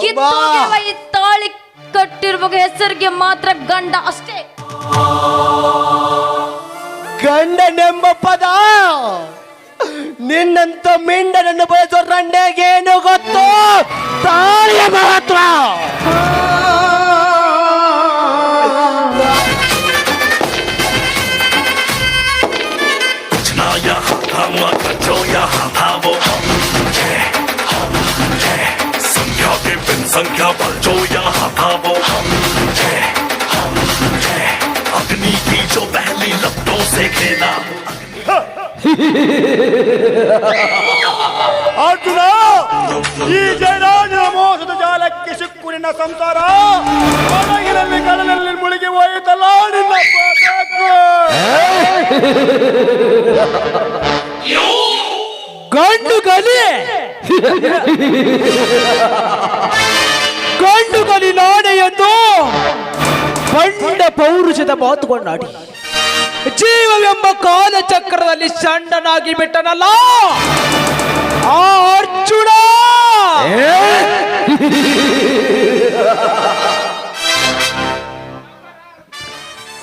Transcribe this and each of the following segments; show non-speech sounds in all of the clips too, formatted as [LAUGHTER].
ಕಿತ್ತೋಗಿರುವ ಈ ತಾಳಿ ಕಟ್ಟಿರುವ ಹೆಸರಿಗೆ ಮಾತ್ರ ಗಂಡ ಅಷ್ಟೇ. ಗಂಡನೆಂಬ ಪದ. ನಿನ್ನಂತ ಮಿಂಡನನ್ನು ಬಯಸೋ ಏನು ಗೊತ್ತು? ತಾಳಿಯ ಮಹತ್ವ. संख्याबल जो यहाँ था वो हम थे हम थे अग्नि की जो पहली लपटों से खेला ಅರ್ಜುನ ಈ ಜಯರಾಜನ ಮೋಸದ ಜಾಲಕ್ಕೆ ಸಿಕ್ಕುರಿನ ಸಂಸಾರ ಮಲಗಿನಲ್ಲಿ ಕಡಲಲ್ಲಿ ಮುಳುಗಿ ಹೋಯಿತಲ್ಲ ಗಂಡು ಗಲಿ. [LAUGHS] ಪೌರುಷದ ಮಾತುಕೊಂಡಾಡಿ ಜೀವವೆಂಬ ಕಾಲಚಕ್ರದಲ್ಲಿ ಸಣ್ಣನಾಗಿ ಬಿಟ್ಟನಲ್ಲ? ಆ ಅರ್ಜುನ!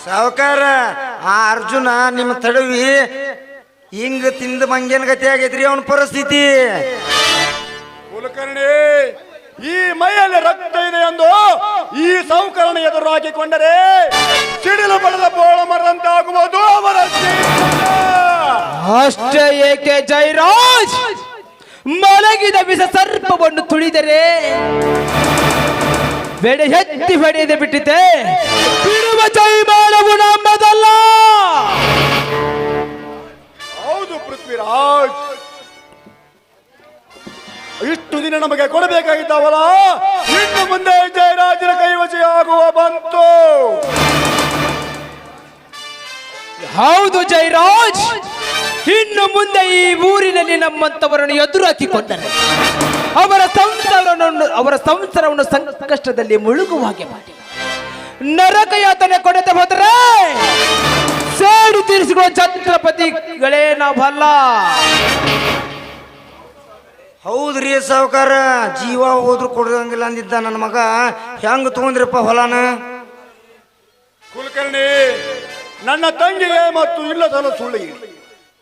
ಸಾವುಕಾರ ಆ ಅರ್ಜುನ ನಿಮ್ಮ ತಡವಿ. ಹಿಂಗ ತಿಂದ ಮಂಗೇನ್ ಗತಿ ಆಗೈತ್ರಿ ಅವನ ಪರಿಸ್ಥಿತಿ. ಕುಲಕರ್ಣಿ ಈ ಮೈಯಲ್ಲಿ ರಕ್ತ ಇದೆ ಎಂದು ಈ ಸೌಕರ್ಣ ಎದುರು ಹಾಕಿಕೊಂಡರೆ ಸಿಡಿಲು ಬಡದ ಬೋಳ ಮರದಂತಾಗುವುದು ಅವರ. ಅಷ್ಟೇ ಏಕೆ ಜೈರಾಜ್? ಮಲಗಿದ ಬಿಸ ಸರ್ಪವನ್ನು ತುಳಿದರೆ ಬೆಡೆ ಎತ್ತಿ ಹೊಡೆಯದೆ ಬಿಟ್ಟಿದೆ ಬಿಡುವ ಜೈಮಾನವು ನಮ್ಮದಲ್ಲ. ಹೌದು ಪೃಥ್ವಿರಾಜ್. ಇಷ್ಟು ದಿನ ನಮಗೆ ಕೊಡಬೇಕಾಗಿತ್ತವಲ್ಲ ಇನ್ನು ಮುಂದೆ ಜಯರಾಜನ ಕೈವಶ ಆಗುವ ಬಂತು. ಹೌದು ಜಯರಾಜ್. ಇನ್ನು ಮುಂದೆ ಈ ಊರಿನಲ್ಲಿ ನಮ್ಮಂತವರನ್ನು ಎದುರು ಹಾಕಿಕೊಂಡರೆ ಅವರ ಸಂಸಾರವನ್ನು ಅವರ ಸಂಸಾರವನ್ನು ಸಂಕಷ್ಟದಲ್ಲಿ ಮುಳುಗುವ ಹಾಗೆ ಮಾಡಿ. ನರಕಯಾತನೆ ಕೊಡದೆ ಹೋದರೆ ಸೇಡು ತೀರಿಸಿಕೊಳ್ಳುವ ಛತ್ರಪತಿಗಳೇ ನಾವಲ್ಲ. ಹೌದ್ರಿ ಸಾವುಕಾರ ಜೀವ ಹೋದ್ರು ಕೊಡಂಗಿಲ್ಲ ಅಂದಿದ್ದ ನನ್ನ ಮಗ. ಹೆಂಗ್ ತಗೊಂಡ್ರಿಪ್ಪ ಹೊಲನ? ಕುಲಕರ್ಣಿ ನನ್ನ ತಂಗಿಗೆ ಮತ್ತು ಇಲ್ಲದಲ್ಲ ಸುಳ್ಳು ಹೇಳಿ.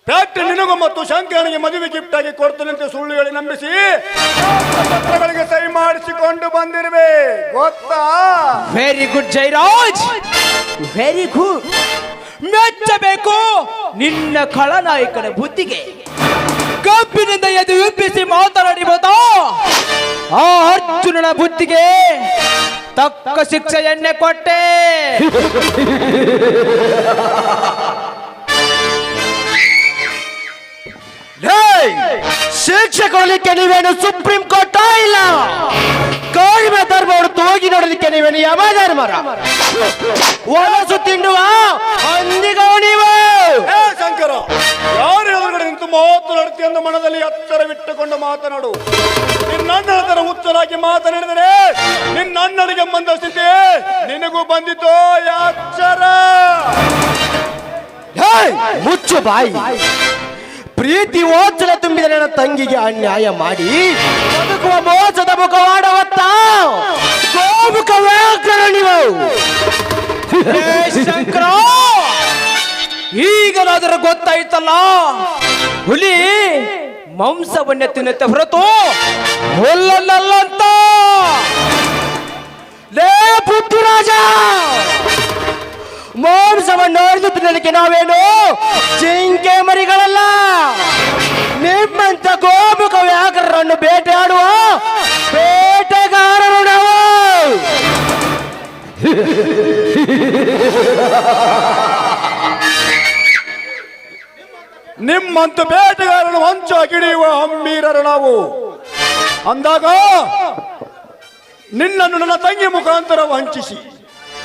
ಫ್ಯಾಕ್ಟರಿ ನಿನಗೂ ಮತ್ತು ಶಂಕರನಿಗೆ ಮದುವೆ ಗಿಫ್ಟ್ ಆಗಿ ಕೊಡ್ತೇನೆ ಅಂತ ಸುಳ್ಳು ಹೇಳಿ ನಂಬಿಸಿ ಪತ್ರಗಳಿಗೆ ಸಹಿ ಮಾಡಿಸಿಕೊಂಡು ಬಂದಿರುವೆ. ಗೊತ್ತಾ? Very good Jairaj very good ಮೆಚ್ಚಬೇಕು ನಿನ್ನ ಖಳನಾಯಕನ ಬುದ್ಧಿಗೆ. ಕಬ್ಬಿನಿಂದ ಎದು ಎಬ್ಬಿಸಿ ಮಾತನಾಡಿಬೋದಾ? ಆ ಅರ್ಜುನನ ಬುದ್ಧಿಗೆ ತಕ್ಕ ಶಿಕ್ಷೆಯನ್ನೇ ಕೊಟ್ಟೆ. ಶಿಕ್ಷೆ ಕೊಡಲಿಕ್ಕೆ ನೀವೇನು ಸುಪ್ರೀಂ ಕೋರ್ಟ್ ಇಲ್ಲ? ಕಡಿಮೆ ಧರ್ಮವನ್ನು ತೋಗಿ ನೋಡಲಿಕ್ಕೆ ನೀವೇನು ಯಮಧರ್ಮರ ಒಲಸು ಮನದಲ್ಲಿ ಎತ್ತರವಿಟ್ಟುಕೊಂಡು ಮಾತನಾಡು. ನಿನ್ನಣ್ಣ ತರ ಹುಚ್ಚರಾಗಿ ಮಾತನಾಡಿದರೆ ನಿನ್ನ ಅಣ್ಣನಿಗೆ ಬಂದ ಸ್ಥಿತಿ ನಿನಗೂ ಬಂದಿತು ಅಕ್ಷರ? ಹೇಯ್, ಮುಚ್ಚು ಬಾಯಿ. ಪ್ರೀತಿ ಓಚಲ ತುಂಬಿದ ನನ್ನ ತಂಗಿಗೆ ಅನ್ಯಾಯ ಮಾಡಿ ಬದುಕುವ ಮೋಚದ ಮುಖವಾಡವತ್ತ ಗೋಮುಖ ವ್ಯಾಕರಣ ನೀವು. ಶಂಕರ ಈಗಲಾದರೂ ಗೊತ್ತಾಯ್ತಲ್ಲ ಹುಲಿ ಮಾಂಸವನ್ನೇ ತಿನ್ನುತ್ತೆ ಹೊರತು ಹುಲ್ಲನ್ನಲ್ಲ ಲೇ ಪುಟ್ಟರಾಜ ಮಾಂಸವನ್ನು ಅರಿದು ತಿನ್ನಲಿಕ್ಕೆ ನಾವೇನು? ಜಿಂಕೆ ಮರಿಗಳಲ್ಲ. ನಿಮ್ಮಂತ ಗೋಮುಖ ವ್ಯಾಕರನ್ನು ಬೇಟೆಯಾಡುವ ಬೇಟೆಗಾರರು ನಾವು. [LAUGHS] ನಿಮ್ಮಂತ ಬೇಟೆಗಾರನ ಹೊಂಚ ಗಿಡಿಯುವ ಹಮ್ಮೀರರು ನಾವು. ಅಂದಾಗ ನಿನ್ನನ್ನು ನನ್ನ ತಂಗಿ ಮುಖಾಂತರ ವಂಚಿಸಿ.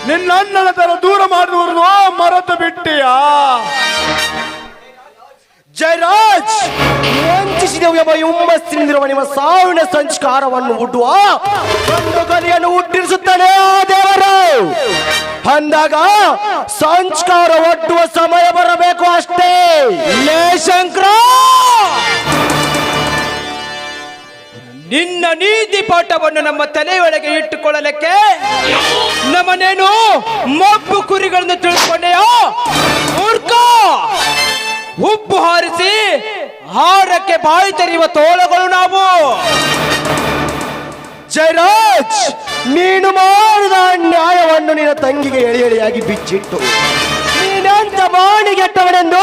ನಿನ್ನ ಅಣ್ಣನ ತರ ದೂರ ಮಾಡುವುದು ಮರೆತು ಬಿಟ್ಟಿಯಾ? ಜಯರಾಜ್! ವಂಚಿಸಿದೆವು ಎಂಬ ಹುಮ್ಮಸ್ಸಿನಿಂದಿರುವ ನಿಮ್ಮ ಸಾವಿನ ಸಂಸ್ಕಾರವನ್ನು ಹುಟ್ಟುವ ಒಂದು ಕಲಿಯನ್ನು ಆ ದೇವರು! ಅಂದಾಗ ಸಂಸ್ಕಾರ ಒಡ್ಡುವ ಸಮಯ ಬರಬೇಕು ಅಷ್ಟೇ! ಲೇ ಶಂಕರ! ನಿನ್ನ ನೀತಿ ಪಾಠವನ್ನು ನಮ್ಮ ತಲೆಯೊಳಗೆ ಇಟ್ಟುಕೊಳ್ಳಲಿಕ್ಕೆ ನಮ್ಮನೇನು ಮಬ್ಬು ಕುರಿಗಳನ್ನು ತಿಳ್ಕೊಂಡೆಯೋ? ಮೂರ್ಖ! ಉಪ್ಪು ಹಾರಿಸಿ ಹಾರಕ್ಕೆ ಬಾಯಿ ತೆರೆಯುವ ತೋಳಗಳು ನಾವು. ಜಯರಾಜ್, ನೀನು ಮಾಡಿದ ನ್ಯಾಯವನ್ನು ನಿನ್ನ ತಂಗಿಗೆ ಎಳಿ ಬಿಚ್ಚಿಟ್ಟು. ಬಾಣಿಗೆಟ್ಟವನೆಂದು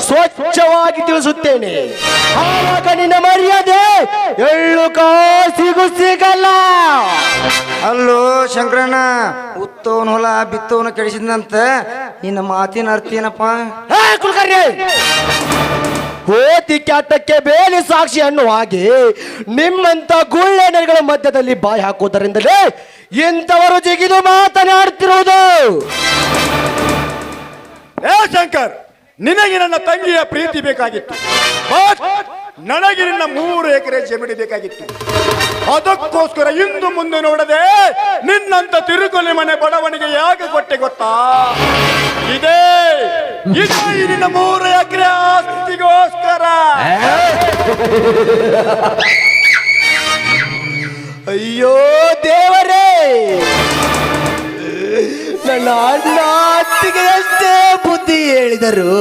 ಸ್ವಚ್ಛವಾಗಿ ತಿಳಿಸುತ್ತೇನೆ. ಆವಾಗ ನಿನ್ನ ಮರ್ಯಾದೆ ಎಳ್ಳು ಕಾಸಿಗೂ ಸಿಗಲ್ಲ. ಅಲ್ಲೋ ಶಂಕರಣ್ಣ ಉತ್ತವನ ಹೊಲ ಬಿತ್ತವನ ಕೆಡಿಸಿದಂತ ನಿನ್ನ ಮಾತಿನ ಅರ್ಥ ಏನಪ್ಪ? ಕೋತಿ ಕ್ಯಾಟಕ್ಕೆ ಬೇಲಿ ಸಾಕ್ಷಿ ಅನ್ನುವ ಹಾಗೆ ನಿಮ್ಮಂತ ಗುಳ್ಳೆ ನರಿಗಳ ಮಧ್ಯದಲ್ಲಿ ಬಾಯಿ ಹಾಕುವುದರಿಂದಲೇ ಇಂಥವರು ಜಿಗಿದು ಮಾತನಾಡ್ತಿರುವುದು. ಶಂಕರ್ ನಿನಗೆ ನನ್ನ ತಂಗಿಯ ಪ್ರೀತಿ ಬೇಕಾಗಿತ್ತು. ನನಗೆ ನಿನ್ನ ಮೂರು ಎಕರೆ ಜಮೀನು ಬೇಕಾಗಿತ್ತು. ಅದಕ್ಕೋಸ್ಕರ ಇಂದು ಮುಂದೆ ನೋಡದೆ ನಿನ್ನಂತ ತಿರುಕೊಲೆ ಮನೆ ಬಡವನಿಗೆ ಯಾಕೆ ಕೊಟ್ಟೆ ಗೊತ್ತಾ? ಇದೇ ಇದೇ ನಿನ್ನ ಮೂರು ಎಕರೆ ಆಸ್ತಿಗೋಸ್ಕರ ಅಯ್ಯೋ ದೇವರೇ! ನನ್ನ ಅಣ್ಣ ಅತ್ತಿಗೆ ಎಷ್ಟೇ ಬುದ್ಧಿ ಹೇಳಿದರು.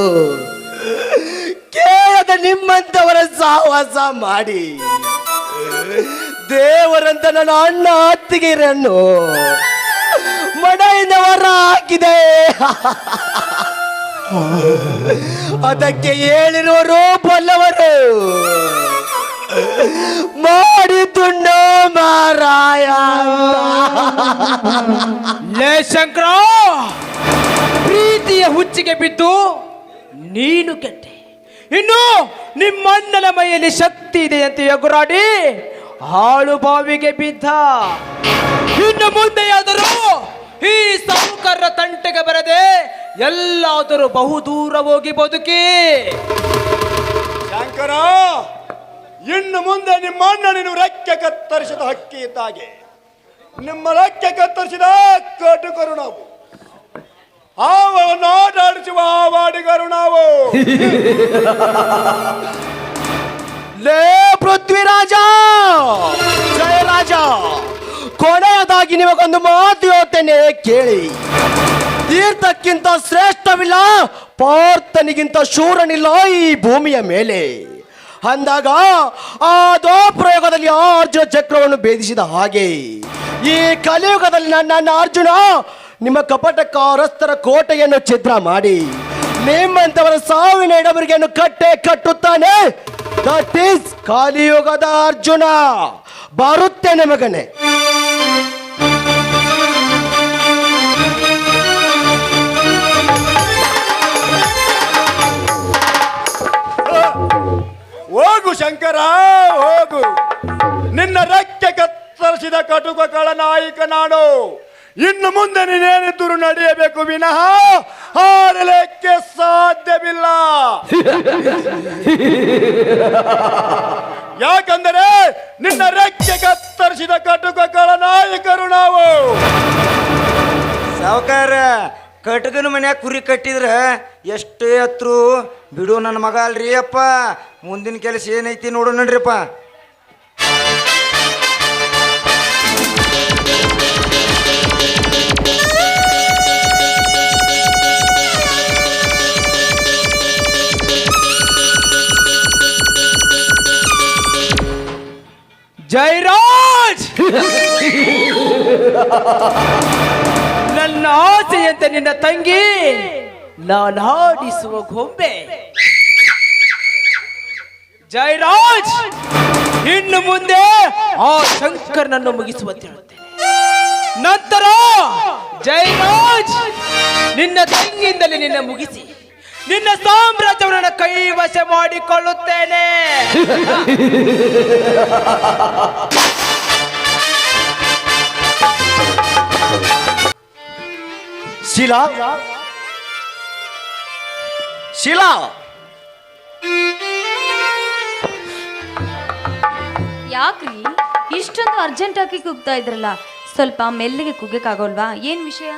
ಕೇಳದ ನಿಮ್ಮಂತವರ ಸಹವಾಸ ಮಾಡಿ. ದೇವರಂತ ನನ್ನ ಅಣ್ಣ ಅತ್ತಿಗೆರನ್ನು ಮನೆಯಿಂದ ಹೊರ ಹಾಕಿದೆ. ಅದಕ್ಕೆ ಹೇಳಿರುವರು ಬಲ್ಲವರು ಮಾಡಿ ತುಂಡು ಮಾರಾಯ. ಲೇ ಶಂಕರ ಪ್ರೀತಿಯ ಹುಚ್ಚಿಗೆ ಬಿದ್ದು ನೀನು ಕೆಟ್ಟೆ. ಇನ್ನು ನಿಮ್ಮಣ್ಣನ ಮೈಯಲ್ಲಿ ಶಕ್ತಿ ಇದೆ ಅಂತ ಎಗುರಾಡಿ ಹಾಳು ಬಾವಿಗೆ ಬಿದ್ದ. ಇನ್ನು ಮುಂದೆಯಾದರೂ ಈ ಸಾಹುಕಾರರ ತಂಟೆಗೆ ಬರದೆ ಎಲ್ಲಾದರೂ ಬಹುದೂರ ಹೋಗಿ ಬದುಕಿ. ಶಂಕರ ಇನ್ನು ಮುಂದೆ ನಿಮ್ಮ ಅಣ್ಣ ನೀನು ರೆಕ್ಕೆ ಕತ್ತರಿಸಿದ ಹಕ್ಕಿ ಇದ್ದಾಗೆ. ನಿಮ್ಮ ರೆಕ್ಕೆ ಕತ್ತರಿಸಿದ ಕಟುಕರು ನಾವು ಹಾವನ್ನು ಆಟಾಡಿಸುವ ಆವಾಡಿಗರು ನಾವು [LAUGHS] ಲೇ ಪೃಥ್ವಿರಾಜ! ಜಯರಾಜ! ಕೊನೆಯದಾಗಿ ನಿಮಗೊಂದು ಮಾತು ಹೇಳ್ತೇನೆ, ಕೇಳಿ. ತೀರ್ಥಕ್ಕಿಂತ ಶ್ರೇಷ್ಠವಿಲ್ಲ, ಪಾರ್ಥನಿಗಿಂತ ಶೂರನಿಲ್ಲ ಈ ಭೂಮಿಯ ಮೇಲೆ. ಅಂದಾಗ ಆ ಪ್ರಯೋಗದಲ್ಲಿ ಅರ್ಜುನ ಚಕ್ರವನ್ನು ಭೇದಿಸಿದ ಹಾಗೆ ಈ ಕಲಿಯುಗದಲ್ಲಿ ನನ್ನ ಅರ್ಜುನ ನಿಮ್ಮ ಕಪಟಕಾರಸ್ಥರ ಕೋಟೆಯನ್ನು ಛಿದ್ರ ಮಾಡಿ ನಿಮ್ಮಂತವರ ಸಾವಿನ ಎಡಬರಿಗೆಯನ್ನು ಕಟ್ಟೆ ಕಟ್ಟುತ್ತಾನೆ. ದಟ್ ಈಸ್ ಕಲಿಯುಗದ ಅರ್ಜುನ. ಬರುತ್ತೆ ಮಗನೇ ಹೋಗು ಶಂಕರ ಹೋಗು. ನಿನ್ನ ರೆಕ್ಕೆ ಕತ್ತರಿಸಿದ ಕಟುಕಗಳ ನಾಯಕ ನಾನು ಇನ್ನು ಮುಂದೆ ನೀನೇನಿದ್ದರೂ ನಡೆಯಬೇಕು ವಿನಃ ಹಾರಲಿಕ್ಕೆ ಸಾಧ್ಯವಿಲ್ಲ. [LAUGHS] ಯಾಕಂದರೆ ನಿನ್ನ ರೆಕ್ಕೆ ಕತ್ತರಿಸಿದ ಕಟುಕಗಳ ನಾಯಕರು ನಾವು. ಸಾವುಕಾರ ಕಟಕನ ಮನ್ಯಾಗ ಕುರಿ ಕಟ್ಟಿದ್ರೆ ಎಷ್ಟೇ ಹತ್ರು ಬಿಡು ನನ್ನ ಮಗ ಅಲ್ರಿ ಅಪ್ಪ ಮುಂದಿನ ಕೆಲಸ ಏನೈತಿ ನೋಡು ನಡ್ರಿಪ್ಪ. ಜೈರಾಜ್! ನನ್ನ ಆಸೆಯಂತೆ ನಿನ್ನ ತಂಗಿ ನಾನು ಹಾಡಿಸುವ ಗೊಂಬೆ. ಜಯರಾಜ್, ಇನ್ನು ಮುಂದೆ ಆ ಶಂಕರ್ನನ್ನು ಮುಗಿಸುವಂತೆ ನಂತರ ಜಯರಾಜ್, ನಿನ್ನ ತಂಗಿಯಿಂದಲೇ ನಿನ್ನ ಮುಗಿಸಿ, ನಿನ್ನ ಸಾಮ್ರಾಜ್ಯವನ್ನು ಕೈವಶ ಮಾಡಿಕೊಳ್ಳುತ್ತೇನೆ. ಶಿಲಾ? ಶಿಲಾ? ಯಾಕ್ರಿ? ಇಷ್ಟೊಂದು ಅರ್ಜೆಂಟ್ ಆಗಿ ಕುಗ್ತಾ ಇದ್ರಲ್ಲ ಸ್ವಲ್ಪ ಮೆಲ್ಲಿಗೆ ಕುಗ್ಗಕ್ಕಾಗೋಲ್ವಾ ಏನ್ ವಿಷಯ?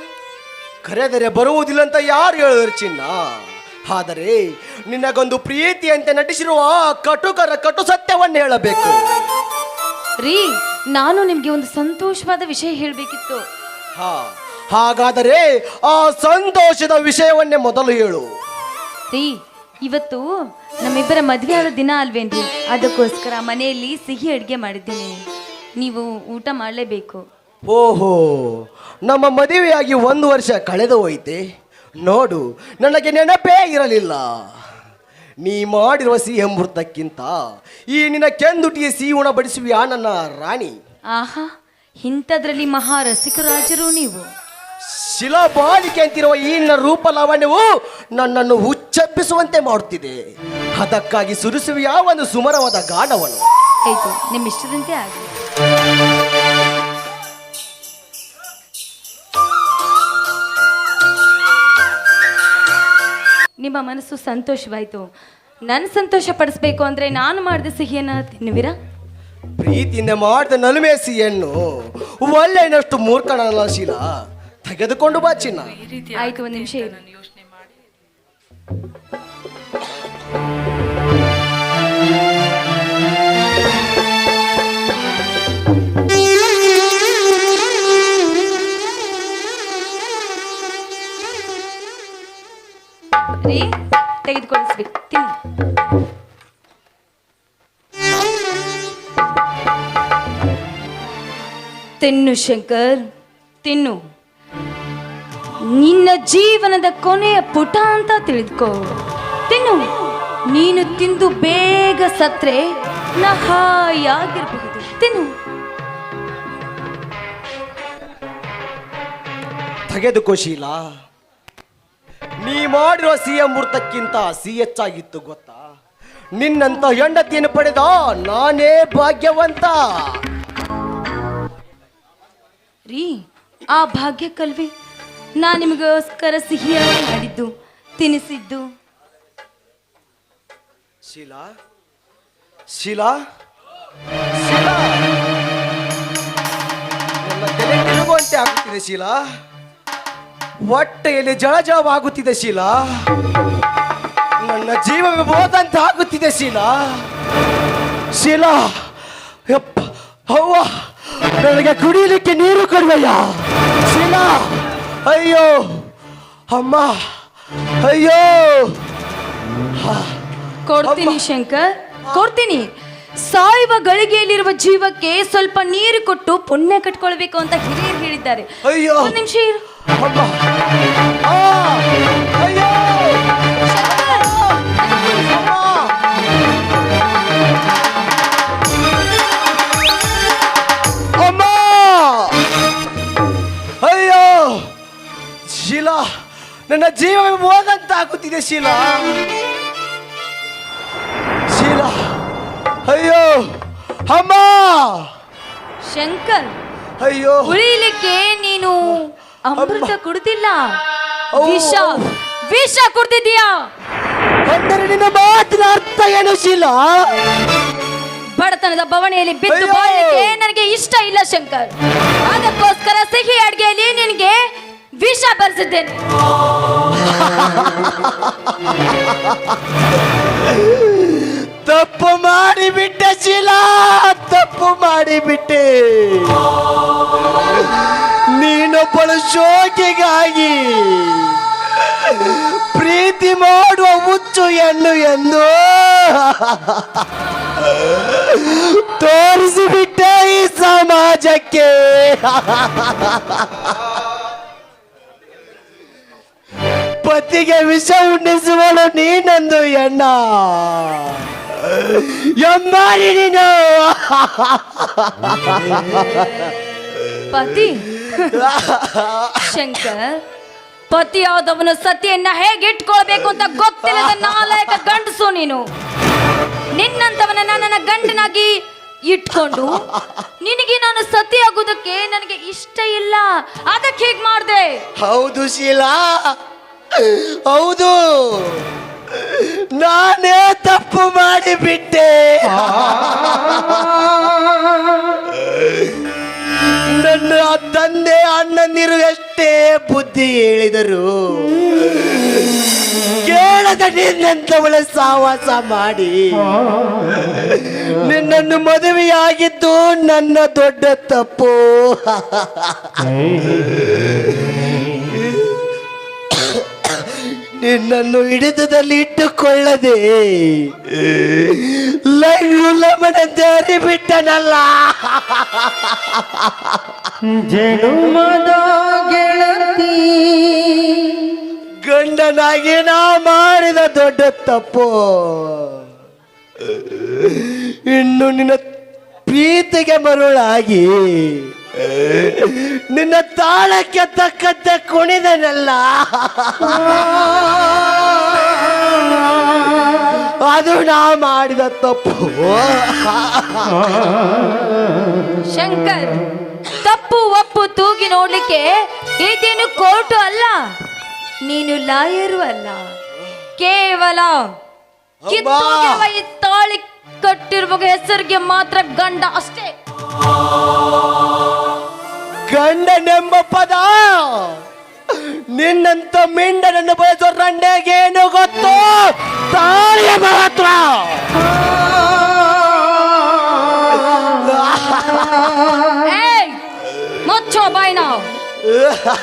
ಕರೆದರೆ ಬರುವುದಿಲ್ಲ ಅಂತ ಯಾರು ಹೇಳಿದ್ರು ಚಿನ್ನ? ಆದರೆ ನಿನಗೊಂದು ಪ್ರೀತಿ ಅಂತ ನಟಿಸಿರುವ ಕಟುಕರ ಕಟು ಸತ್ಯವನ್ನು ಹೇಳಬೇಕು. ರೀ ನಾನು ನಿಮ್ಗೆ ಒಂದು ಸಂತೋಷವಾದ ವಿಷಯ ಹೇಳಬೇಕಿತ್ತು. ಹಾ ಹಾಗಾದರೆ ಆ ಸಂತೋಷದ ವಿಷಯವನ್ನೇ ಮೊದಲು ಹೇಳು. ರೀ ಇವತ್ತು ನಮ್ಮಿಬ್ಬರ ಮದುವೆ ಆದ ದಿನ ಅಲ್ವೇನ್ರಿ? ಅದಕ್ಕೋಸ್ಕರ ಮನೆಯಲ್ಲಿ ಸಿಹಿ ಅಡುಗೆ ಮಾಡಿದ್ದೀನಿ. ನೀವು ಊಟ ಮಾಡಲೇಬೇಕು. ಓಹೋ ನಮ್ಮ ಮದುವೆಯಾಗಿ ಒಂದು ವರ್ಷ ಕಳೆದು ಹೋಯ್ತೆ? ನೋಡು ನನಗೆ ನೆನಪೇ ಇರಲಿಲ್ಲ. ನೀ ಮಾಡಿರುವ ಸಿಹಿ ಅಮೃತಕ್ಕಿಂತ ಈ ನಿನ್ನ ಕೆಂದುಟಿಗೆ ಸಿಹಿ ಉಣಬಡಿಸುವಿಯಾ ನನ್ನ ರಾಣಿ? ಆಹಾ ಇಂಥದ್ರಲ್ಲಿ ಮಹಾ ರಸಿಕರಾಜರು ನೀವು. ಶಿಲಾಬಾಲಿಕೆ ಅಂತಿರುವ ಈ ನಿನ್ನ ರೂಪ ಲಾವಣ್ಯವು ನನ್ನನ್ನು ಹುಚ್ಚೆಬ್ಬಿಸುವಂತೆ ಮಾಡುತ್ತಿದೆ. ಅದಕ್ಕಾಗಿ ಸುರಿಸುವಿಯಾ ಒಂದು ಸುಮರವಾದ ಗಾಢವನ್ನು ಆಯ್ತು ನಿಮ್ಮ ಇಷ್ಟದಂತೆ ಆಗಲಿ ನಿಮ್ಮ ಮನಸ್ಸು ಸಂತೋಷವಾಯಿತು. ನನ್ನ ಸಂತೋಷ ಪಡಿಸ್ಬೇಕು ಅಂದ್ರೆ ನಾನು ಮಾಡಿದ ಸಿಹಿಯನ್ನ ತಿನ್ನುವಿರಾ? ಪ್ರೀತಿಯಿಂದ ಮಾಡಿದ ನಲುಮೆ ಸಿಹಿಯನ್ನು. ಒಳ್ಳೆಯಷ್ಟು ಮೂರ್ಖಣಲ್ಲ ಶೀಲ. ತೆಗೆದುಕೊಂಡು ಬಾ ಚಿನ್ನ. ಆಯ್ತು ಒಂದು ನಿಮಿಷ ಯೋಚನೆ ರೀ ತೆಗೆದುಕೊಳಿಸ್ಬೇಕು ತಿನ್ನಿ. ತಿನ್ನು ಶಂಕರ್ ತಿನ್ನು. ನಿನ್ನ ಜೀವನದ ಕೊನೆಯ ಪುಟ ಅಂತ ತಿಳಿದುಕೋ. ತಿನ್ನು. ನೀನು ತಿಂದು ಬೇಗ ಸತ್ರೆ ನಾ ಹಾಯಾಗಿರಬಹುದು ತಿನ್ನು. ತೆಗೆದುಕೋ ಶೀಲ. ನೀ ಮಾಡಿರೋ ಸಿ ಅಮೃತಕ್ಕಿಂತ ಸಿ ಹೆಚ್ಚಾಗಿತ್ತು ಗೊತ್ತಾ? ನಿನ್ನಂತ ಹೆಂಡತಿಯನ್ನು ಪಡೆದ ನಾನೇ ಭಾಗ್ಯವಂತ. ರೀ ಆ ಭಾಗ್ಯಕ್ಕಲ್ವೇ ನಾ ನಿಮಗೋಸ್ಕರ ಸಿಹಿಯಾಗಿ ಮಾಡಿದ್ದು, ತಿನಿಸಿದ್ದು. ಶೀಲಾ? ಶೀಲಾ? ಶೀಲಾ? ಆಗುತ್ತಿದೆ ಶೀಲಾ. ಹೊಟ್ಟೆಯಲ್ಲಿ ಜಳಜಳವಾಗುತ್ತಿದೆ ಶೀಲಾ. ನನ್ನ ಜೀವವೇ ಹೋದಂತೆ ಆಗುತ್ತಿದೆ ಶೀಲಾ. ಶೀಲಾ, ಯಪ್ಪ, ಅವ್ವ, ನನಗೆ ಕುಡಿಯಲಿಕ್ಕೆ ನೀರು ಕೊಡುವಯ್ಯ. ಶೀಲಾ. ಅಯ್ಯೋ ಅಮ್ಮ ಅಯ್ಯೋ. ಕೊಡ್ತೀನಿ ಶಂಕರ್ ಕೊಡ್ತೀನಿ. ಸಾಯುವ ಗಳಿಗೆಯಲ್ಲಿರುವ ಜೀವಕ್ಕೆ ಸ್ವಲ್ಪ ನೀರು ಕೊಟ್ಟು ಪುಣ್ಯ ಕಟ್ಕೊಳ್ಬೇಕು ಅಂತ ಹಿರಿಯರು ಹೇಳಿದ್ದಾರೆ. ಅಯ್ಯೋ. ನಿಮಿಷ ಇರು. ನನ್ನ ಜೀವ ಹೋದಂತ ಆಗುತ್ತಿದೆ ಶೀಲಾ. ಶೀಲಾ ಅಯ್ಯೋ ಅಮ್ಮ! ಶಂಕರ್ ಅಯ್ಯೋ. ಉಳಿಲಿಕ್ಕೆ ನೀನು ಅಮೃತ ಕುಡ್ದಿಲ್ಲ. ವಿಷ ವಿಷ ಕುಡ್ದಿದ್ಯಾ ಅಂದರೆ ನಿನ್ನ ಮಾತಿನ ಅರ್ಥ ಏನು ಶೀಲಾ? ಬಡತನದ ಬವಣೆಯಲ್ಲಿ ಬಿದ್ದು. ಬಾಳಲಿಕ್ಕೆ ನನಗೆ ಇಷ್ಟ ಇಲ್ಲ ಶಂಕರ್. ಅದಕ್ಕೋಸ್ಕರ ಸಿಹಿ ಅಡುಗೆಯಲ್ಲಿ ನಿನಗೆ ವಿಷ ಬರ್ಸಿದ್ದೇನೆ. ತಪ್ಪು ಮಾಡಿಬಿಟ್ಟೆ ಶೀಲಾ, ತಪ್ಪು ಮಾಡಿಬಿಟ್ಟೆ. ನೀನೊಬ್ಬಳು ಶೋಕಿಗಾಗಿ ಪ್ರೀತಿ ಮಾಡುವ ಹುಚ್ಚು ಹೆಣ್ಣು ಎಂದು ತೋರಿಸಿಬಿಟ್ಟೆ ಈ ಸಮಾಜಕ್ಕೆ. ಪತಿಗೆ ವಿಷ ಉಣ್ಣಿಸುವಳು ನೀನೊಂದು ಎಣ್ಣ. ಎಂಬಾರಿ ನೀನು. ಪತಿ. ಶಂಕರ್ ಪತಿಯಾದವನು ಸತಿಯನ್ನ ಹೇಗೆ ಇಟ್ಕೊಳ್ಬೇಕು ಅಂತ ಗೊತ್ತಿಲ್ಲದ ನಾಲಾಯಕ ಗಂಡಸು ನೀನು. ನಿನ್ನಂತವನ ನನ್ನ ಗಂಡನಾಗಿ ಇಟ್ಕೊಂಡು ನಿನಗೆ ನಾನು ಸತಿ ಆಗೋದಕ್ಕೆ ನನಗೆ ಇಷ್ಟ ಇಲ್ಲ. ಅದಕ್ಕೆ ಹೇಗ್ ಮಾಡಿದೆ. ಹೌದು ಶೀಲಾ. ಹೌದು. ನಾನೇ ತಪ್ಪು ಮಾಡಿಬಿಟ್ಟೆ ನನ್ನ ತಂದೆ ಅಣ್ಣಂದಿರು ಎಷ್ಟೇ ಬುದ್ಧಿ ಹೇಳಿದರು. ಕೇಳದ ನಿನ್ನಂತವಳ ಸಾವಾಸ ಮಾಡಿ. ನಿನ್ನನ್ನು ಮದುವೆಯಾಗಿದ್ದು ನನ್ನ ದೊಡ್ಡ ತಪ್ಪು. ನಿನ್ನನ್ನು ಹಿಡಿತದಲ್ಲಿ ಇಟ್ಟುಕೊಳ್ಳದೆ. ಲೈಲಮನ ಲಮನ ದಾರಿ ಬಿಟ್ಟನಲ್ಲ ಜನುಮದ ಗೆಳತಿ. ಗಂಡನಾಗಿ ನಾ ಮಾಡಿದ ದೊಡ್ಡ ತಪ್ಪು. ಇನ್ನು ನಿನ್ನ ಪ್ರೀತಿಗೆ ಮರುಳಾಗಿ ನಿನ್ನ ತಾಳಕ್ಕೆ ತಕ್ಕಂತೆ ಕುಣಿದನಲ್ಲ? ಅದು ನಾ ಮಾಡಿದ ತಪ್ಪು. ಶಂಕರ್ ತಪ್ಪು ಒಪ್ಪು ತೂಗಿ ನೋಡ್ಲಿಕ್ಕೆ ಇದೇನು ಕೋರ್ಟು ಅಲ್ಲ? ನೀನು ಲಾಯರು ಅಲ್ಲ. ಕೇವಲ ಈ ತಾಳಿ ಕಟ್ಟಿರುವ ಹೆಸರಿಗೆ ಮಾತ್ರ ಗಂಡ ಅಷ್ಟೇ. ಗಂಡನೆಂಬ ಪದ. ನಿನ್ನಂತ ಮಿಂಡನನ್ನು ಬಯಸೋ ರಂಡೆಗೇನು ಗೊತ್ತು? ತಾಳಿಯ ಮಹತ್ವ.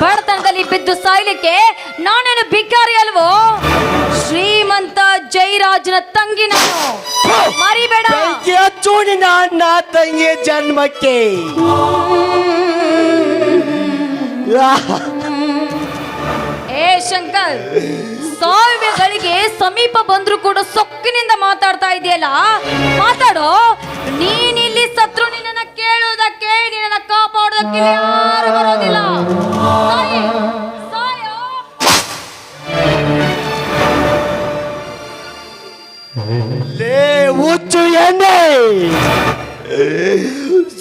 ಬಡತನದಲ್ಲಿ ಬಿದ್ದು ಸಾಯ್ಲಿಕ್ಕೆ ನಾನೇನು ಭಿಕಾರಿ ಅಲ್ವೋ? ಶ್ರೀಮಂತ ಜೈರಾಜನ ತಂಗಿ ನಾನು. ಮರಿಬೇಡ. ಚೂಡಿ ನನ್ನ ನಿನ್ನ ತಂಗಿ ಜನ್ಮಕ್ಕೆ. ಏ ಶಂಕರ್ ಸಾವಿರಗಳಿಗೆ ಸಮೀಪ ಬಂದ್ರು ಕೂಡ ಸೊಕ್ಕಿನಿಂದ ಮಾತಾಡ್ತಾ ಇದೆಯಲ್ಲ? ಮಾತಾಡೋ ನೀನಿಲ್ಲಿ ಸತ್ರು ನಿನ್ನನ್ನ ಕೇಳುವುದಕ್ಕೆ ನಿನ್ನ ಕಾಪಾಡುವುದಕ್ಕೆ ಯಾರು ಬರೋದಿಲ್ಲ ಸಾಯಿ. ಲೇ, ಹುಚ್ಚು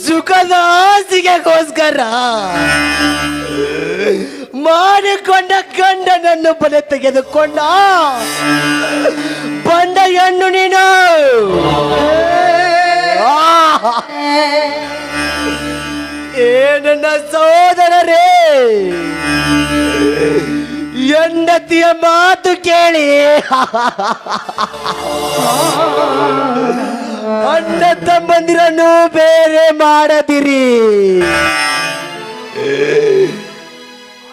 ಸುಖದ ಆಸಿಗೆಗೋಸ್ಕರ ಮಾಡಿಕೊಂಡ ಗಂಡನನ್ನು ಬಲೆ ತೆಗೆದುಕೊಂಡ ಬಂದ ಹೆಣ್ಣು ನೀನು! ಏ ನನ್ನ ಸೋದರರೇ ಹೆಂಡತಿಯ ಮಾತು ಕೇಳಿ. ಅಣ್ಣ ತಮ್ಮಂದಿರನ್ನು ಬೇರೆ ಮಾಡದಿರಿ.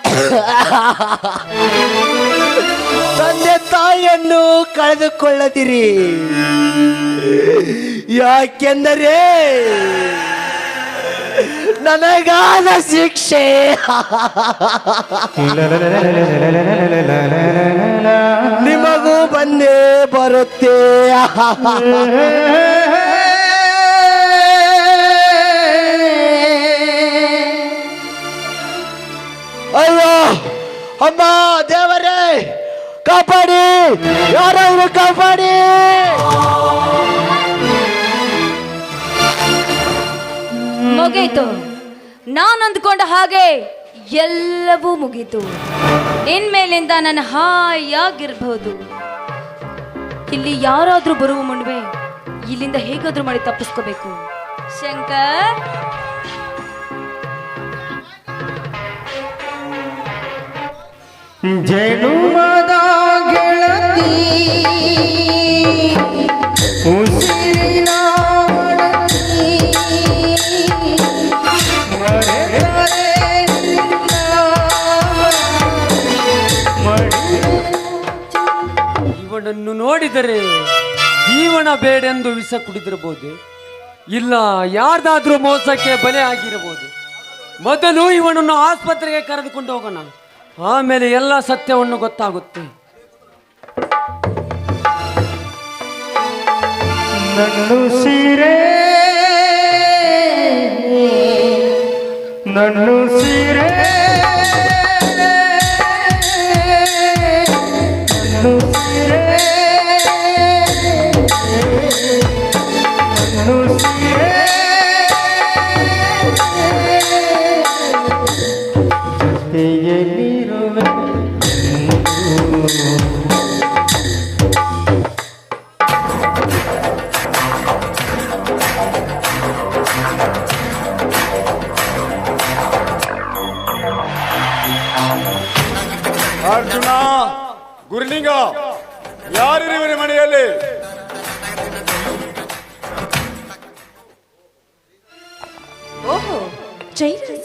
[LAUGHS] ತಂದೆ ತಾಯಿಯನ್ನು ಕಳೆದುಕೊಳ್ಳದಿರಿ. ಯಾಕೆಂದರೆ ನನಗಾದ ಶಿಕ್ಷೆ. ನಿಮಗೂ ಬಂದೇ ಬರುತ್ತೆ. ಅಯ್ಯೋ ಅಮ್ಮ ದೇವರೇ. ಕಾಪಾಡಿ! ಯಾರಾದ್ರು ಕಾಪಾಡಿ! ಮುಗೀತು. ನಾನು ಅಂದ್ಕೊಂಡ ಹಾಗೆ ಎಲ್ಲವೂ ಮುಗೀತು. ಇನ್ಮೇಲಿಂದ ನನ್ನ ಹಾಯಾಗಿರ್ಬಹುದು ಇಲ್ಲಿ ಯಾರಾದ್ರೂ ಬರುವ ಮುನ್ವೆ ಇಲ್ಲಿಂದ ಹೇಗಾದ್ರೂ ಮಾಡಿ ತಪ್ಪಿಸ್ಕೋಬೇಕು. ಶಂಕರ್! ಜನುಮದ ಗೆಳತಿ ಇವನನ್ನು ನೋಡಿದರೆ ಜೀವನ ಬೇಡೆಂದು ವಿಷ ಕುಡಿದಿರಬಹುದು. ಇಲ್ಲ, ಯಾರ್ದಾದ್ರೂ ಮೋಸಕ್ಕೆ ಬಲೆ ಆಗಿರಬಹುದು ಮೊದಲು ಇವನನ್ನು ಆಸ್ಪತ್ರೆಗೆ ಕರೆದುಕೊಂಡು ಹೋಗೋಣ. ಆಮೇಲೆ ಎಲ್ಲ ಸತ್ಯವನ್ನು ಗೊತ್ತಾಗುತ್ತೆ. ನನ್ನುಸಿರೇ ನನ್ನುಸಿರೇ ನನ್ನುಸಿರೇ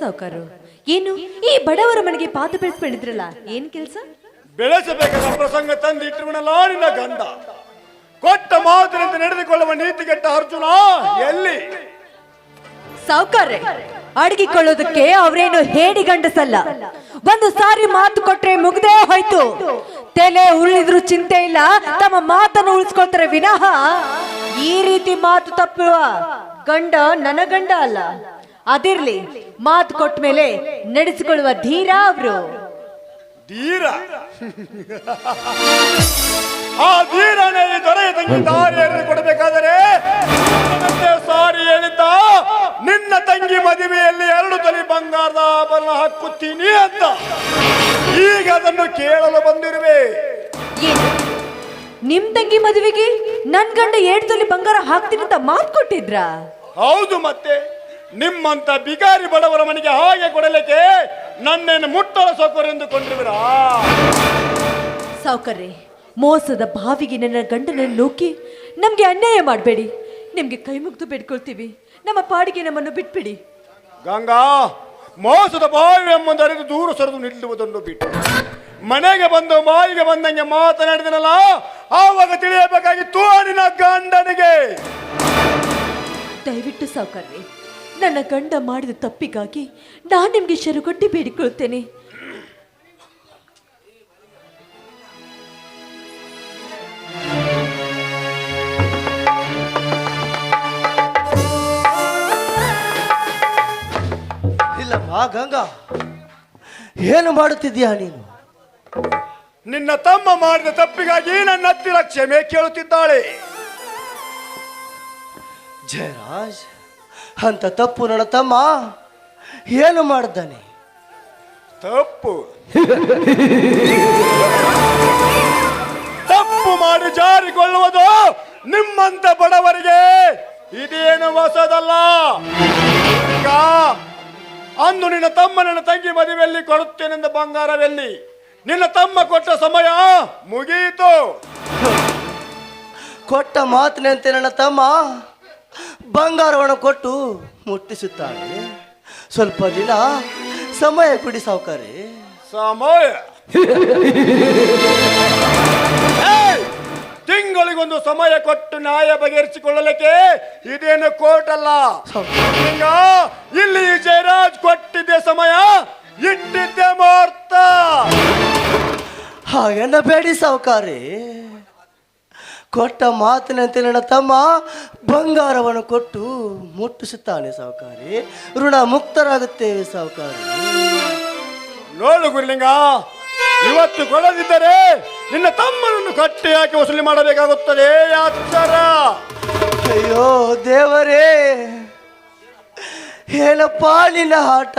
ಸಾವುಕಾರು? ಏನು? ಈ ಬಡವರ ಮನೆಗೆ ಪಾತ ಬೆಳೆಸ್ಕೊಂಡಿದ್ರಲ್ಲ ಏನ್ ಕೆಲಸ? ಬೆಳೆಸಬೇಕಾದ ಪ್ರಸಂಗ ತಂದು ಇಟ್ಟುವನಲ್ಲ ನಿನ್ನ ಗಂಡ. ಕೊಟ್ಟ ಮಾತಿನಿಂದ ನಡೆದುಕೊಳ್ಳುವ ನೀತಿಗೆಟ್ಟ ಅರ್ಜುನ ಎಲ್ಲಿ? ಸಾವುಕಾರ್ರೆ ಅಡಗಿಕೊಳ್ಳೋದಕ್ಕೆ ಅವರೇನು ಹೇಡಿ ಗಂಡಸಲ್ಲ. ಒಂದು ಸಾರಿ ಮಾತು ಕೊಟ್ರೆ ಮುಗ್ದೇ ಹೋಯ್ತು. ತಲೆ ಉಳಿದ್ರು ಚಿಂತೆ ಇಲ್ಲ ತಮ್ಮ ಮಾತನ್ನು ಉಳಿಸ್ಕೊಳ್ತಾರೆ ವಿನಃ. ಈ ರೀತಿ ಮಾತು ತಪ್ಪುವ ಗಂಡ ನನ್ನ ಗಂಡ ಅಲ್ಲ. ಅದಿರ್ಲಿ ಮಾತು ಕೊಟ್ಟ ಮೇಲೆ ನಡೆಸಿಕೊಳ್ಳುವ ಧೀರ ಅವರು. ಧೀರ? ಆ ಧೀರನೇ ದೊರೆಯದಂಗೆ ದೊರೆಯ ತಂಗಿ ದಾರಿ ಎರಡು ಕೊಡಬೇಕಾದರೆ ಸಾರಿ ಹೇಳಿದ್ದ ನಿನ್ನ ತಂಗಿ ಮದುವೆಯಲ್ಲಿ ಎರಡು ತಲೆ ಬಂಗಾರದ ಆಭರಣ ಹಾಕುತ್ತೀನಿ ಅಂತ. ಈಗ ಅದನ್ನು ಕೇಳಲು ಬಂದಿರುವೆ. ನಿಮ್ ತಂಗಿ ಮದುವೆಗೆ ನನ್ ಗಂಡ ಎರಡು ತೊಲಿ ಬಂಗಾರ ಹಾಕ್ತೀನಿ ಅಂತ ಮಾತು ಕೊಟ್ಟಿದ್ರಾ? ಹೌದು ಮತ್ತೆ. ನಿಮ್ಮಂತ ಬಿಗಾರಿ ಬಡವರ ಮನೆಗೆ ಹಾಗೆ ಕೊಡಲಿಕ್ಕೆ ನನ್ನೇನು ಮುಟ್ಟಲ ಎಂದು ಕೊಂಡಿರುವಿರಾ ಸಾವುಕರ್ರೆ ಮೋಸದ ಬಾವಿಗೆ ನನ್ನ ಗಂಡನನ್ನು ನೂಕಿ ನಮಗೆ ಅನ್ಯಾಯ ಮಾಡಬೇಡಿ. ನಿಮಗೆ ಕೈ ಮುಗ್ದು ಬೇಡ್ಕೊಳ್ತೀವಿ. ನಮ್ಮ ಪಾಡಿಗೆ ನಮ್ಮನ್ನು ಬಿಟ್ಬಿಡಿ. ಗಂಗಾ ಮೋಸದ ಬಾವಿ ಎಂಬುದರಿಂದ ದೂರ ಸರಿದು ನಿಲ್ಲುವುದನ್ನು ಬಿಟ್ಟು. ಮನೆಗೆ ಬಂದು ಬಾಯಿಗೆ ಬಂದಂಗೆ ಮಾತನಾಡಿದನಲ್ಲ ಆವಾಗ ತಿಳಿಯಬೇಕಾಗಿ ತೋರಿನ ನಿನ್ನ ಗಂಡನಿಗೆ. ದಯವಿಟ್ಟು ಸಾವುಕರ್ರೆ ನನ್ನ ಗಂಡ ಮಾಡಿದ ತಪ್ಪಿಗಾಗಿ ನಾನು ನಿಮಗೆ ಶರುಗಟ್ಟಿ ಬೇಡಿಕೊಳ್ತೇನೆ ಇಲ್ಲಮ್ಮ ಗಂಗಾ ಏನು ಮಾಡುತ್ತಿದ್ದೀಯಾ ನೀನು? ನಿನ್ನ ತಮ್ಮ ಮಾಡಿದ ತಪ್ಪಿಗಾಗಿ ನನ್ನ ಹತ್ತಿರ ಕ್ಷಮೆ ಕೇಳುತ್ತಿದ್ದಾಳೆ. ಜಯರಾಜ್ ಅಂತ ತಪ್ಪು ನನ್ನ ತಮ್ಮ. ಏನು ಮಾಡ್ದಾನೆ? ತಪ್ಪು. ತಪ್ಪು ಮಾಡಿ ಜಾರಿಕೊಳ್ಳುವುದು ನಿಮ್ಮಂತ ಬಡವರಿಗೆ ಇದೇನು ಹೊಸದಲ್ಲ. ಈಗ ಅಂದು ನಿನ್ನ ತಮ್ಮ ನನ್ನ ತಂಗಿ ಮದುವೆಯಲ್ಲಿ ಕೊಡುತ್ತೇನೆಂದ ಬಂಗಾರವೆಲ್ಲಿ. ನಿನ್ನ ತಮ್ಮ ಕೊಟ್ಟ ಸಮಯ ಮುಗಿಯಿತು ಕೊಟ್ಟ ಮಾತಿನಂತೆ ನನ್ನ ತಮ್ಮ. ಬಂಗಾರವನ್ನು ಕೊಟ್ಟು ಮುಟ್ಟಿಸುತ್ತಾನೆ ಸ್ವಲ್ಪ ದಿನ ಸಮಯ ಬಿಡಿ ಸಾವುಕಾರಿ. ಸಮಯ! ತಿಂಗಳಿಗೊಂದು ಸಮಯ ಕೊಟ್ಟು ನ್ಯಾಯ ಬಗೆಹರಿಸಿಕೊಳ್ಳಲಿಕ್ಕೆ ಇದೇನು ಕೋರ್ಟ್ ಅಲ್ಲ? ಈಗ ಇಲ್ಲಿ ಜಯರಾಜ್ ಕೊಟ್ಟಿದ್ದೆ ಸಮಯ ಇಟ್ಟಿದ್ದೆ ಮುಹೂರ್ತ. ಹಾಗೆಲ್ಲ ಬೇಡಿ ಸಾವುಕಾರೆ. ಕೊಟ್ಟ ಮಾತಿನಂತೆ ನನ್ನ ತಮ್ಮ ಬಂಗಾರವನ್ನು ಕೊಟ್ಟು ಮುಟ್ಟಿಸುತ್ತಾನೆ ಸಾವುಕಾರಿ. ಋಣ ಮುಕ್ತರಾಗುತ್ತೇವೆ ಸಾವುಕಾರಿ. ನೋಡು ಗುರುಲಿಂಗ ಇವತ್ತು ಕೊಡದಿದ್ದರೆ ನಿನ್ನ ತಮ್ಮನನ್ನು ಕಟ್ಟಿ ಹಾಕಿ ವಸೂಲಿ ಮಾಡಬೇಕಾಗುತ್ತದೆ ಅಯ್ಯೋ ದೇವರೇ ಹೇಳಪ್ಪ ನಿನ್ನ ಆಟ?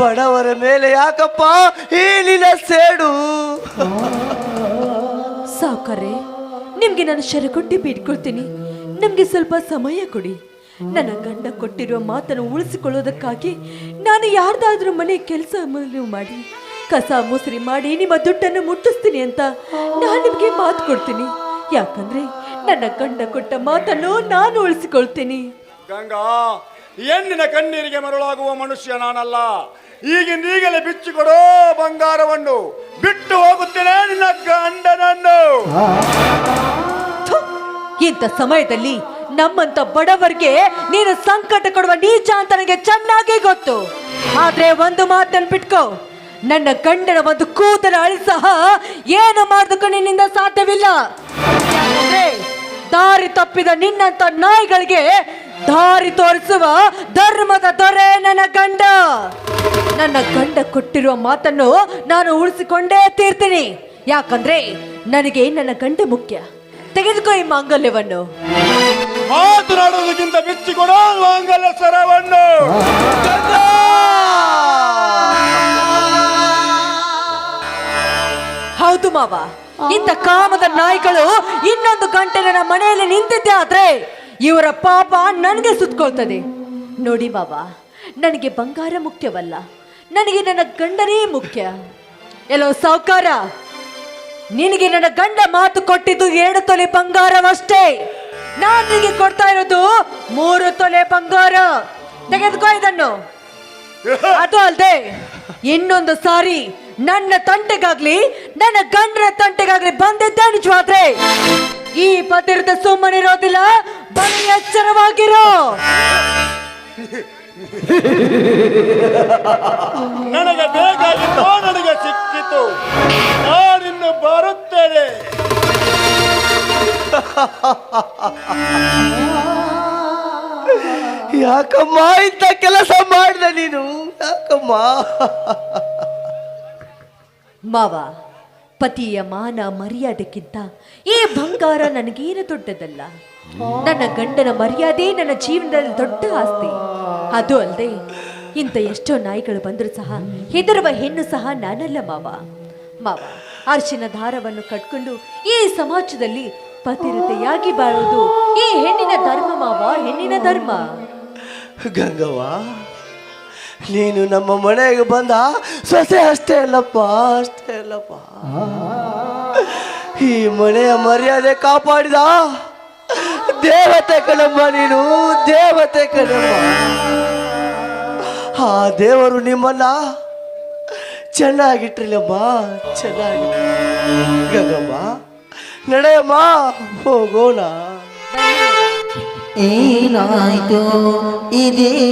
ಬಡವರ ಮೇಲೆ ಯಾಕಪ್ಪ ಈ ನಿನ್ನ ಸೇಡು? ಸಾವುಕಾರೆ ನಿಮ್ಗೆ ನಾನು ಶರಕುಟ್ಟಿ ಬೀಟ್ಕೊಳ್ತೀನಿ ನಮ್ಗೆ ಸ್ವಲ್ಪ ಸಮಯ ಕೊಡಿ. ನನ್ನ ಗಂಡ ಕೊಟ್ಟಿರುವ ಮಾತನ್ನು ಉಳಿಸಿಕೊಳ್ಳೋದಕ್ಕಾಗಿ ನಾನು ಯಾರ್ದಾದ್ರೂ ಮನೆ ಕೆಲಸ ಮಾಡಿ, ಕಸ ಮುಸುರಿ ಮಾಡಿ ನಿಮ್ಮ ದುಡ್ಡನ್ನು ಮುಟ್ಟಿಸ್ತೀನಿ ಅಂತ ನಾನು ನಿಮ್ಗೆ ಮಾತು ಕೊಡ್ತೀನಿ. ಯಾಕಂದ್ರೆ ನನ್ನ ಗಂಡ ಕೊಟ್ಟ ಮಾತನ್ನು ನಾನು ಉಳಿಸಿಕೊಳ್ತೀನಿ. ಗಂಗಾ, ಹೆಣ್ಣಿನ ಕಣ್ಣೀರಿಗೆ ಮರಳಾಗುವ ಮನುಷ್ಯ ನಾನಲ್ಲ. ಈಗಿಂದೀಗಲೇ ಬಿಚ್ಚಿಕೊಡೋ ಬಂಗಾರವನ್ನು ಬಿಟ್ಟು ಹೋಗುತ್ತೇನೆ ನಿನ್ನ ಗಂಡನನ್ನು. ಥು! ಇಂಥ ಸಮಯದಲ್ಲಿ ನಮ್ಮಂತ ಬಡವರಿಗೆ ನೀನು ಸಂಕಟ ಕೊಡುವ ನೀಚ ಅಂತ ನನಗೆ ಚೆನ್ನಾಗಿ ಗೊತ್ತು. ಆದ್ರೆ ಒಂದು ಮಾತನ್ನು ಬಿಟ್ಕೋ ನನ್ನ ಗಂಡನ ಒಂದು ಕೂದಲ ಅಳಿ ಸಹ ಏನು ಮಾಡೋದಕ್ಕೂ ನಿನ್ನಿಂದ ಸಾಧ್ಯವಿಲ್ಲ. ಯಾಕಂದ್ರೆ ದಾರಿ ತಪ್ಪಿದ ನಿನ್ನಂತ ನಾಯಿಗಳಿಗೆ ದಾರಿ ತೋರಿಸುವ ಧರ್ಮದ ದೊರೆ ನನ್ನ ಗಂಡ. ನನ್ನ ಗಂಡ ಕೊಟ್ಟಿರುವ ಮಾತನ್ನು ನಾನು ಉಳಿಸಿಕೊಂಡೇ ತೀರ್ತೀನಿ. ಯಾಕಂದ್ರೆ ನನಗೆ ನನ್ನ ಗಂಡ ಮುಖ್ಯ. ತೆಗೆದುಕೋ ಈ ಮಾಂಗಲ್ಯವನ್ನು. ಮಾತನಾಡುವುದಕ್ಕಿಂತ ಮೆಚ್ಚಿಕೊಡೋ ಮಾಂಗಲ್ಯ ಸರವನ್ನು. ಹೌದು ಮಾವ ಇಂಥ ಕಾಮದ ನಾಯಿಗಳು ಇನ್ನೊಂದು ಗಂಟೆ ನನ್ನ ಮನೆಯಲ್ಲಿ ನಿಂತಿದ್ದೆ ಆದ್ರೆ ಇವರ ಪಾಪ ನನಗೆ ಸುತ್ಕೊಳ್ತದೆ. ನೋಡಿ ಬಾಬಾ, ನನಗೆ ಬಂಗಾರ ಮುಖ್ಯವಲ್ಲ. ನನಗೆ ನನ್ನ ಗಂಡನೇ ಮುಖ್ಯ. ಎಲ್ಲೋ ಸಾವುಕಾರ, ನಿನಗೆ ನನ್ನ ಗಂಡ ಮಾತು ಕೊಟ್ಟಿದ್ದು ಎರಡು ತೊಲೆ ಬಂಗಾರವಷ್ಟೇ. ನಾನು ನಿನಗೆ ಕೊಡ್ತಾ ಇರೋದು ಮೂರು ತೊಲೆ ಬಂಗಾರ. ತೆಗೆದುಕೋ ಇದನ್ನು. [LAUGHS] ಅದು ಅಲ್ಲದೆ ಇನ್ನೊಂದು ಸಾರಿ ನನ್ನ ತಂಟೆಗಾಗ್ಲಿ ನನ್ನ ಗಂಡನ ತಂಟೆಗಾಗ್ಲಿ ಬಂದಿದ್ದೆ ನಿಜವಾದ್ರೆ ಈ ಪತಿರದ ಸುಮ್ಮನಿರೋದಿಲ್ಲ ಬನ್ನಿ ಎಚ್ಚರವಾಗಿರೋ. [LAUGHS] ನನಗೆ ಬೇಕಾಗಿತ್ತು ನನಗೆ ಸಿಕ್ಕಿತು. ನಾನಿನ್ನು ಬರುತ್ತೇನೆ. [LAUGHS] ಯಾಕಮ್ಮ ಇಂಥ ಕೆಲಸ ಮಾಡಿದೆ ನೀನು? ಯಾಕಮ್ಮ? ಮಾವ, ಪತಿಯ ಮಾನ ಮರ್ಯಾದೆಕ್ಕಿಂತ ಈ ಬಂಗಾರ ನನಗೇನು ದೊಡ್ಡದಲ್ಲ? ನನ್ನ ಗಂಡನ ಮರ್ಯಾದೆ ನನ್ನ ಜೀವನದಲ್ಲಿ ದೊಡ್ಡ ಆಸ್ತಿ. ಅದು ಅಲ್ಲದೆ ಇಂಥ ಎಷ್ಟೋ ನಾಯಿಗಳು ಬಂದರೂ ಸಹ ಹೆದರುವ ಹೆಣ್ಣು ಸಹ ನಾನಲ್ಲ ಮಾವ. ಮಾವ, ಅರ್ಶಿನ ದಾರವನ್ನು ಕಟ್ಕೊಂಡು ಈ ಸಮಾಜದಲ್ಲಿ ಪತಿರತೆಯಾಗಿ ಬಾಳೋದು ಈ ಹೆಣ್ಣಿನ ಧರ್ಮ ಮಾವ, ಹೆಣ್ಣಿನ ಧರ್ಮ. ಗಂಗವ್ವ, ನೀನು ನಮ್ಮ ಮನೆಗೆ ಬಂದ ಸೊಸೆ ಅಷ್ಟೇ ಅಲ್ಲಪ್ಪ ಅಷ್ಟೇ ಅಲ್ಲಪ್ಪ. ಈ ಮನೆಯ ಮರ್ಯಾದೆ ಕಾಪಾಡಿದ ದೇವತೆ ಕಣಮ್ಮ ನೀನು, ದೇವತೆ ಕಣಮ್ಮ. ಆ ದೇವರು ನಿಮ್ಮನ್ನ ಚೆನ್ನಾಗಿಟ್ರಿಲ್ಲಮ್ಮ, ಚೆನ್ನಾಗಿ. ಗಂಗಮ್ಮ ನಡೆಯಮ್ಮ, ಹೋಗೋಣ. এই নয় তো ঈদের